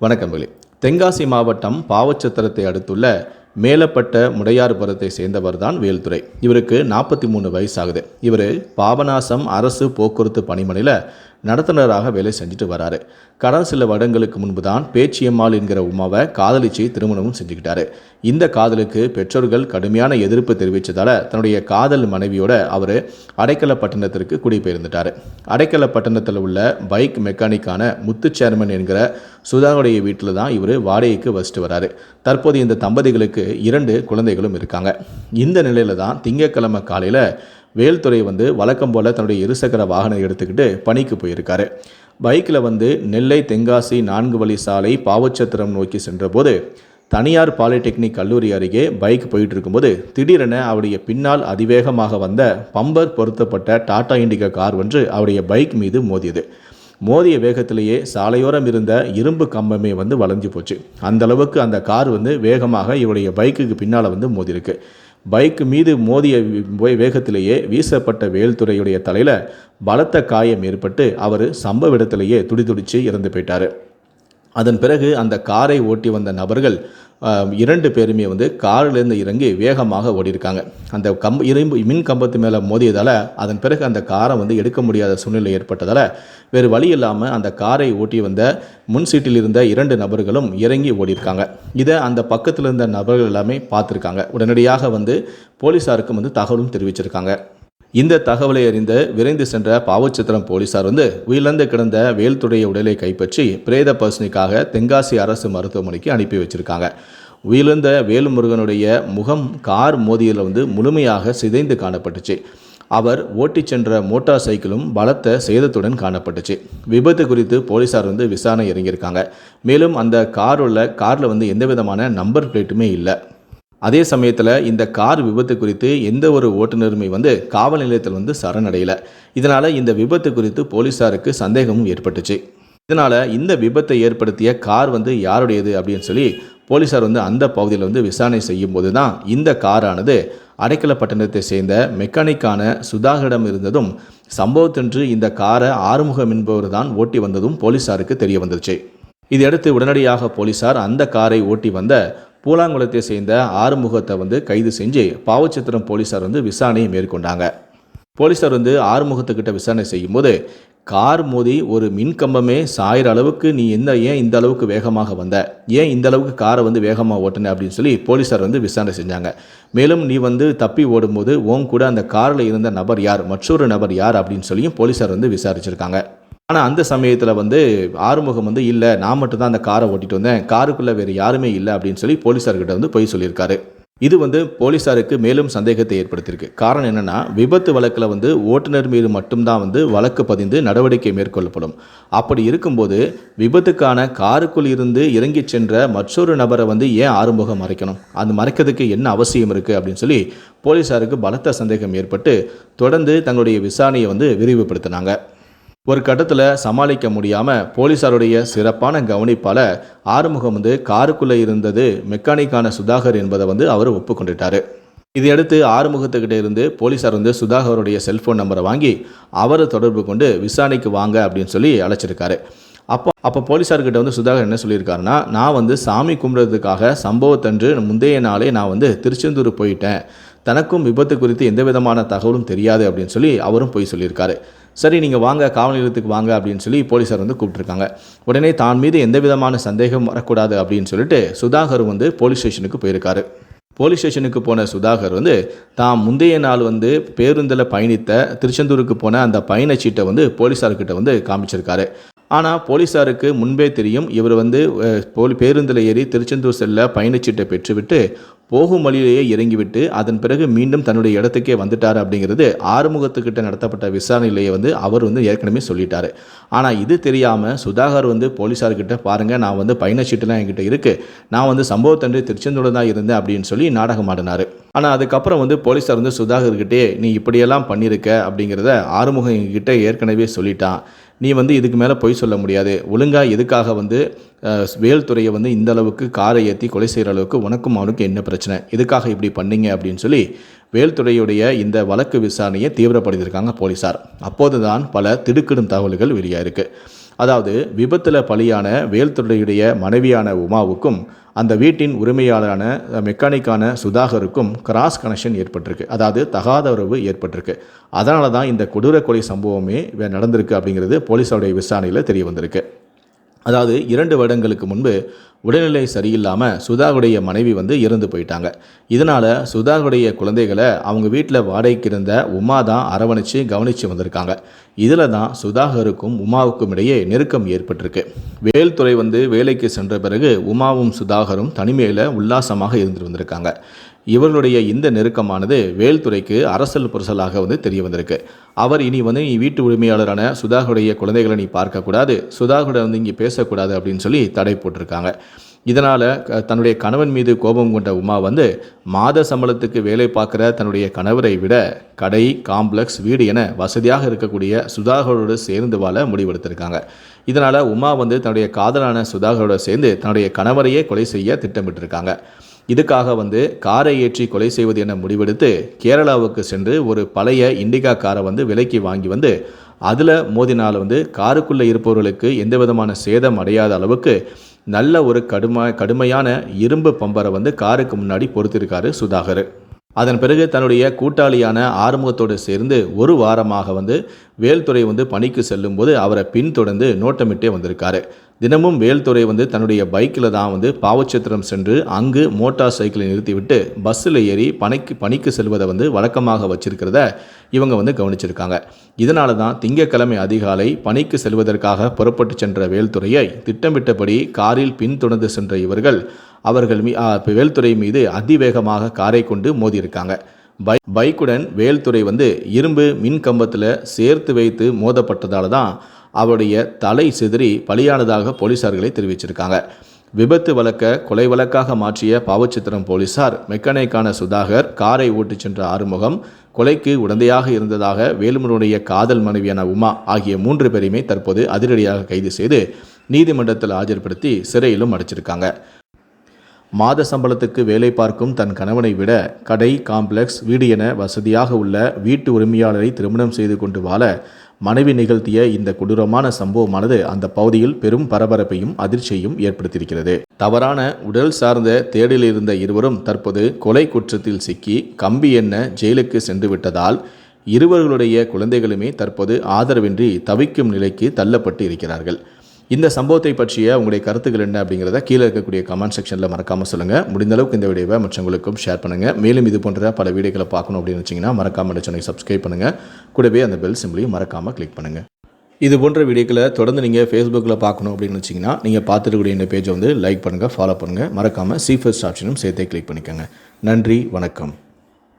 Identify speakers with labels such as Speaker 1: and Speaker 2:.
Speaker 1: வணக்கம் வெளி தென்காசி மாவட்டம் பாவச்சத்திரத்தை அடுத்துள்ள மேலப்பட்ட முடையார்புரத்தை சேர்ந்தவர் தான் வேல்துறை. இவருக்கு நாற்பத்தி மூணு வயசாகுது. இவர் பாபநாசம் அரசு போக்குவரத்து பணிமனையில் நடத்துனராக வேலை செஞ்சுட்டு வராரு. கடந்த சில வருடங்களுக்கு முன்பு தான் பேச்சியம்மாள் என்கிற உமாவை காதலிச்சு திருமணமும் செஞ்சுக்கிட்டாரு. இந்த காதலுக்கு பெற்றோர்கள் கடுமையான எதிர்ப்பு தெரிவித்ததால் தன்னுடைய காதல் மனைவியோட அவர் அடைக்கலப்பட்டினத்திற்கு குடிபெயர்ந்துட்டார். அடைக்கலப்பட்டினத்தில் உள்ள பைக் மெக்கானிக்கான முத்து சேர்மன் என்கிற சுதாவுடைய வீட்டில் தான் இவர் வாடகைக்கு வசிட்டு வராரு. தற்போது இந்த தம்பதிகளுக்கு இரண்டு குழந்தைகளும் இருக்காங்க. இந்த நிலையில் தான் திங்கட்கிழமை காலையில் வேல்துறை வந்து வழக்கம் போல் தன்னுடைய இருசக்கர வாகனம் எடுத்துக்கிட்டு பணிக்கு போயிருக்காரு. பைக்கில் வந்து நெல்லை தென்காசி நான்கு வழி சாலை பாவச்சத்திரம் நோக்கி சென்றபோது தனியார் பாலிடெக்னிக் கல்லூரி அருகே பைக் போயிட்டு இருக்கும்போது திடீரென அவருடைய பின்னால் அதிவேகமாக வந்த பம்பர் பொருத்தப்பட்ட டாடா இண்டிகா கார் ஒன்று அவருடைய பைக் மீது மோதியது. மோதிய வேகத்திலேயே சாலையோரம் இருந்த இரும்பு கம்பமே வந்து வளைஞ்சு போச்சு. அந்த அளவுக்கு அந்த கார் வந்து வேகமாக இவருடைய பைக்குக்கு பின்னால் வந்து மோதிருக்கு பைக் மீது மோதிய வேகத்திலேயே வீசப்பட்ட வேல்துறையுடைய தலையில் பலத்த காயம் ஏற்பட்டு அவர் சம்பவ இடத்திலேயே துடிதுடிச்சு இறந்து போயிட்டார். அதன் பிறகு அந்த காரை ஓட்டி வந்த நபர்கள் இரண்டு பேருமே வந்து காரிலிருந்து இறங்கி வேகமாக ஓடிருக்காங்க அந்த கம் இரும்பு மின் கம்பத்து மேலே மோதியதால் அதன் பிறகு அந்த காரை வந்து எடுக்க முடியாத சூழ்நிலை ஏற்பட்டதால் வேறு வழி இல்லாமல் அந்த காரை ஓட்டி வந்த முன் சீட்டில் இருந்த இரண்டு நபர்களும் இறங்கி ஓடிருக்காங்க இதை அந்த பக்கத்தில் இருந்த நபர்கள் எல்லாமே பார்த்துருக்காங்க. உடனடியாக வந்து போலீஸாருக்கும் வந்து தகவலும் தெரிவிச்சிருக்காங்க. இந்த தகவலை அறிந்த விரைந்து சென்ற பாவச்சித்திரம் போலீசார் வந்து உயிரிழந்து கிடந்த வேல்துடைய உடலை கைப்பற்றி பிரேத பரிசோதனைக்காக தென்காசி அரசு மருத்துவமனைக்கு அனுப்பி வச்சிருக்காங்க. உயிரிழந்த வேலுமுருகனுடைய முகம் கார் மோதியில் வந்து முழுமையாக சிதைந்து காணப்பட்டுச்சு. அவர் ஓட்டிச் சென்ற மோட்டார் சைக்கிளும் பலத்த சேதத்துடன் காணப்பட்டுச்சு. விபத்து குறித்து போலீசார் வந்து விசாரணை இறங்கியிருக்காங்க. மேலும் அந்த கார் உள்ள காரில் வந்து எந்த விதமான நம்பர் பிளேட்டுமே இல்லை. அதே சமயத்தில் இந்த கார் விபத்து குறித்து எந்த ஒரு ஓட்டுநருமே வந்து காவல் நிலையத்தில் வந்து சரணடையல. இதனால் இந்த விபத்து குறித்து போலீஸாருக்கு சந்தேகமும் ஏற்பட்டுச்சு. இதனால் இந்த விபத்தை ஏற்படுத்திய கார் வந்து யாருடையது அப்படின்னு சொல்லி போலீஸார் வந்து அந்த பகுதியில் வந்து விசாரணை செய்யும் போது தான் இந்த காரானது அடைக்கலப்பட்டினத்தை சேர்ந்த மெக்கானிக்கான சுதாகரிடம் இருந்ததும் சம்பவத்தன்று இந்த காரை ஆறுமுகம் என்பவர் தான் ஓட்டி வந்ததும் போலீஸாருக்கு தெரிய வந்துருச்சு. இதையடுத்து உடனடியாக போலீசார் அந்த காரை ஓட்டி வந்த பூலாங்குளத்தை சேர்ந்த ஆறுமுகத்தை வந்து கைது செஞ்சு பாவச்சத்திரம் போலீசார் வந்து விசாரணையை மேற்கொண்டாங்க. போலீசார் வந்து ஆறுமுகத்துக்கிட்ட விசாரணை செய்யும்போது கார் மோதி ஒரு மின்கம்பமே சாயிற அளவுக்கு நீ என்ன ஏன் இந்த அளவுக்கு வேகமாக வந்த? ஏன் இந்த அளவுக்கு காரை வந்து வேகமாக ஓட்டுன? அப்படின்னு சொல்லி போலீசார் வந்து விசாரணை செஞ்சாங்க. மேலும் நீ வந்து தப்பி ஓடும்போது உன் கூட அந்த காரில் இருந்த நபர் யார்? மற்றொரு நபர் யார்? அப்படின்னு சொல்லியும் போலீசார் வந்து விசாரிச்சிருக்காங்க. ஆனால் அந்த சமயத்தில் வந்து ஆறுமுகம் வந்து இல்லை நான் மட்டும் தான் அந்த காரை ஓட்டிட்டு வந்தேன். காருக்குள்ளே வேறு யாருமே இல்லை அப்படின்னு சொல்லி போலீஸார்கிட்ட வந்து பொய் சொல்லியிருக்காரு. இது வந்து போலீஸாருக்கு மேலும் சந்தேகத்தை ஏற்படுத்தியிருக்கு. காரணம் என்னென்னா விபத்து வழக்கில் வந்து ஓட்டுநர் மீது மட்டும்தான் வந்து வழக்கு பதிந்து நடவடிக்கை மேற்கொள்ளப்படும். அப்படி இருக்கும்போது விபத்துக்கான காருக்குள் இருந்து இறங்கி சென்ற மற்றொரு நபரை வந்து ஏன் ஆறுமுகம் மறைக்கணும்? அது மறைக்கிறதுக்கு என்ன அவசியம் இருக்குது அப்படின்னு சொல்லி போலீஸாருக்கு பலத்த சந்தேகம் ஏற்பட்டு தொடர்ந்து தங்களுடைய விசாரணையை வந்து விரிவுபடுத்தினாங்க. ஒரு கட்டத்தில் சமாளிக்க முடியாமல் போலீஸாருடைய சிறப்பான கவனிப்பால் ஆறுமுகம் வந்து காருக்குள்ளே இருந்தது மெக்கானிக்கான சுதாகர் என்பதை வந்து அவர் ஒப்புக்கொண்டுட்டாரு. இதையடுத்து ஆறுமுகத்துக்கிட்ட இருந்து போலீஸார் வந்து சுதாகருடைய செல்ஃபோன் நம்பரை வாங்கி அவரை தொடர்பு கொண்டு விசாரணைக்கு வாங்க அப்படின்னு சொல்லி அழைச்சிருக்காரு. அப்போ அப்போ போலீஸார்கிட்ட வந்து சுதாகர் என்ன சொல்லியிருக்காருன்னா நான் வந்து சாமி கும்பிட்றதுக்காக சம்பவத்தன்று முந்தைய நாளே நான் வந்து திருச்செந்தூர் போயிட்டேன். தனக்கும் விபத்து குறித்து எந்த விதமான தகவலும் தெரியாது அப்படின்னு சொல்லி அவரும் போய் சொல்லியிருக்காரு. சரி நீங்கள் வாங்க காவல் நிலையத்துக்கு வாங்க அப்படின்னு சொல்லி போலீஸார் வந்து கூப்பிட்டுருக்காங்க. உடனே தான் மீது எந்த விதமான சந்தேகம் வரக்கூடாது அப்படின்னு சொல்லிட்டு சுதாகர் வந்து போலீஸ் ஸ்டேஷனுக்கு போயிருக்காரு. போலீஸ் ஸ்டேஷனுக்கு போன சுதாகர் வந்து தான் முந்தைய நாள் வந்து பேருந்தில் பயணித்த திருச்செந்தூருக்கு போன அந்த பயணச்சீட்டை வந்து போலீஸார்கிட்ட வந்து காமிச்சிருக்காரு. ஆனால் போலீஸாருக்கு முன்பே தெரியும் இவர் வந்து போலி பேருந்தில் ஏறி திருச்செந்தூர் செல்ல பயணச்சீட்டை பெற்றுவிட்டு போகும் வழியிலேயே இறங்கிவிட்டு அதன் பிறகு மீண்டும் தன்னுடைய இடத்துக்கே வந்துட்டார் அப்படிங்கிறது ஆறுமுகத்துக்கிட்ட நடத்தப்பட்ட விசாரணையிலேயே வந்து அவர் வந்து ஏற்கனவே சொல்லிட்டாரு. ஆனால் இது தெரியாமல் சுதாகர் வந்து போலீஸார்கிட்ட பாருங்கள் நான் வந்து பயணச்சீட்டுலாம் என்கிட்ட இருக்குது நான் வந்து சம்பவத்தன்று திருச்செந்தூர் தான் இருந்தேன் அப்படின்னு சொல்லி நாடகம் ஆடினார். ஆனால் அதுக்கப்புறம் வந்து போலீஸார் வந்து சுதாகர்கிட்டே நீ இப்படியெல்லாம் பண்ணியிருக்க அப்படிங்கிறத ஆறுமுகம் என்கிட்ட ஏற்கனவே சொல்லிட்டான். நீ வந்து இதுக்கு மேலே பொய் சொல்ல முடியாது. ஒழுங்காக எதுக்காக வந்து வேல்துறையை வந்து இந்த அளவுக்கு காரை ஏற்றி கொலை செய்கிற அளவுக்கு உனக்கும் அவனுக்கும் என்ன பிரச்சனை? எதுக்காக இப்படி பண்ணீங்க அப்படின்னு சொல்லி வேல்துறையுடைய இந்த வழக்கு விசாரணையை தீவிரப்படுத்தியிருக்காங்க போலீசார். அப்போது தான் பல திடுக்கிடும் தகவல்கள் வெளியாக இருக்குது அதாவது விபத்தில் பலியான வேல்துறையுடைய மனைவியான உமாவுக்கும் அந்த வீட்டின் உரிமையாளரான மெக்கானிக்கான சுதாகருக்கும் கிராஸ் கனெக்ஷன் ஏற்பட்டிருக்கு. அதாவது தகாத உறவு ஏற்பட்டிருக்கு. அதனால தான் இந்த கொடூர கொலை சம்பவமே நடந்திருக்கு அப்படிங்கிறது போலீஸாருடைய விசாரணையில் தெரிய வந்திருக்கு அதாவது இரண்டு வருடங்களுக்கு முன்பு உடல்நிலை சரியில்லாமல் சுதாகுடைய மனைவி வந்து இறந்து போயிட்டாங்க. இதனால் சுதாகுடைய குழந்தைகளை அவங்க வீட்டில் வாடகைக்கு இருந்த உமா தான் அரவணைச்சு கவனித்து வந்திருக்காங்க. இதில் தான் சுதாகருக்கும் உமாவுக்கும் இடையே நெருக்கம் ஏற்பட்டிருக்கு. வேல்துறை வந்து வேலைக்கு சென்ற பிறகு உமாவும் சுதாகரும் தனிமையில் உல்லாசமாக இருந்துட்டு வந்திருக்காங்க. இவர்களுடைய இந்த நெருக்கமானது வேல்துறைக்கு அரசல் புரசலாக வந்து தெரிய வந்திருக்கு. அவர் இனி வந்து நீ வீட்டு உரிமையாளரான சுதாகுடைய குழந்தைகளை நீ பார்க்கக்கூடாது சுதாகுட வந்து இங்கே பேசக்கூடாது அப்படின்னு சொல்லி தடை போட்டிருக்காங்க. இதனால் தன்னுடைய கணவன் மீது கோபம் கொண்ட உமா வந்து மாத சம்பளத்துக்கு வேலை பார்க்குற தன்னுடைய கணவரை விட கடை காம்ப்ளெக்ஸ் வீடு என வசதியாக இருக்கக்கூடிய சுதாகரோடு சேர்ந்து வாழ முடிவெடுத்திருக்காங்க. இதனால் உமா வந்து தன்னுடைய காதலான சுதாகரோடு சேர்ந்து தன்னுடைய கணவரையே கொலை செய்ய திட்டமிட்டிருக்காங்க. இதுக்காக வந்து காரை ஏற்றி கொலை செய்வது என முடிவெடுத்து கேரளாவுக்கு சென்று ஒரு பழைய இண்டிகா காரை வந்து விலைக்கு வாங்கி வந்து அதில் மோதினால் வந்து காருக்குள்ளே இருப்பவர்களுக்கு எந்த விதமான சேதம் அடையாத அளவுக்கு நல்ல ஒரு கடுமை கடுமையான இரும்பு பம்பரை வந்து காருக்கு முன்னாடி பொறுத்திருக்காரு சுதாகர். அதன் பிறகு தன்னுடைய கூட்டாளியான ஆறுமுகத்தோடு சேர்ந்து ஒரு வாரமாக வந்து வேல்துறை வந்து பணிக்கு செல்லும்போது அவரை பின்தொடர்ந்து நோட்டமிட்டே வந்திருக்காரு. தினமும் வேல்துறை வந்து தன்னுடைய பைக்கில் தான் வந்து பாவச்சத்திரம் சென்று அங்கு மோட்டார் சைக்கிளை நிறுத்திவிட்டு பஸ்ஸில் ஏறி பணிக்கு பணிக்கு செல்வதை வந்து வழக்கமாக வச்சிருக்கிறத இவங்க வந்து கவனிச்சிருக்காங்க. இதனால தான் திங்கக்கிழமை அதிகாலை பணிக்கு செல்வதற்காக புறப்பட்டு சென்ற வேல்துறையை திட்டமிட்டபடி காரில் பின்தொடர்ந்து சென்ற இவர்கள் அவர்கள் மீ வேல்துறை மீது அதிவேகமாக காரை கொண்டு மோதியிருக்காங்க. பை பைக்குடன் வேல்துறை வந்து இரும்பு மின் கம்பத்தில் சேர்த்து வைத்து மோதப்பட்டதால் தான் அவருடைய தலை சிதறி பலியானதாக போலீசார்களை தெரிவிச்சிருக்காங்க. விபத்து வழக்க கொலை வழக்காக மாற்றிய பாவச்சித்திரம் போலீசார் மெக்கானிக்கான சுதாகர் காரை ஓட்டிச் சென்ற ஆறுமுகம் கொலைக்கு உடந்தையாக இருந்ததாக வேலுமனுடைய காதல் மனைவியான உமா ஆகிய மூன்று பேரையுமே தற்போது அதிரடியாக கைது செய்து நீதிமன்றத்தில் ஆஜர்படுத்தி சிறையிலும் அடைச்சிருக்காங்க. மாத சம்பளத்துக்கு வேலை பார்க்கும் தன் கணவனை விட கடை காம்ப்ளெக்ஸ் வீடு என வசதியாக உள்ள வீட்டு உரிமையாளரை திருமணம் செய்து கொண்டு வாழ மனைவி நிகழ்த்திய இந்த கொடூரமான சம்பவமானது அந்த பகுதியில் பெரும் பரபரப்பையும் அதிர்ச்சியையும் ஏற்படுத்தியிருக்கிறது. தவறான உடல் சார்ந்த தேடலில் இருந்த இருவரும் தற்போது கொலை குற்றத்தில் சிக்கி கம்பி எண்ண ஜெயிலுக்கு சென்று விட்டதால் இருவர்களுடைய குழந்தைகளுமே தற்போது ஆதரவின்றி தவிக்கும் நிலைக்கு தள்ளப்பட்டு இருக்கிறார்கள். இந்த சம்பவத்தை பற்றிய உங்களுடைய கருத்துக்கள் என்ன அப்படிங்கிறத கீழே இருக்கக்கூடிய கமெண்ட் செக்ஷனில் மறக்காமல் சொல்லுங்கள் முடிந்த அளவுக்கு இந்த வீடியோவை மற்றவங்களுக்கும் ஷேர் பண்ணுங்கள் மேலும் இது போன்ற பல வீடியோக்களை பார்க்கணும் அப்படின்னு வச்சிங்கன்னா மறக்காமல் சேனல் சப்ஸ்கிரைப் பண்ணுங்கள் கூடவே அந்த பெல் சிம்பிளையும் மறக்காமல் கிளிக் பண்ணுங்கள் இது போன்ற வீடியோக்களை தொடர்ந்து நீங்கள் ஃபேஸ்புக்கில் பார்க்கணும் அப்படின்னு வச்சிங்கன்னா நீங்கள் பார்த்துருக்கக்கூடிய இந்த பேஜை வந்து லைக் பண்ணுங்கள் ஃபாலோ பண்ணுங்கள் மறக்காமல் சீஃபஸ்ட் ஆப்ஷனும் சேர்த்தே கிளிக் பண்ணிக்கோங்க. நன்றி வணக்கம்.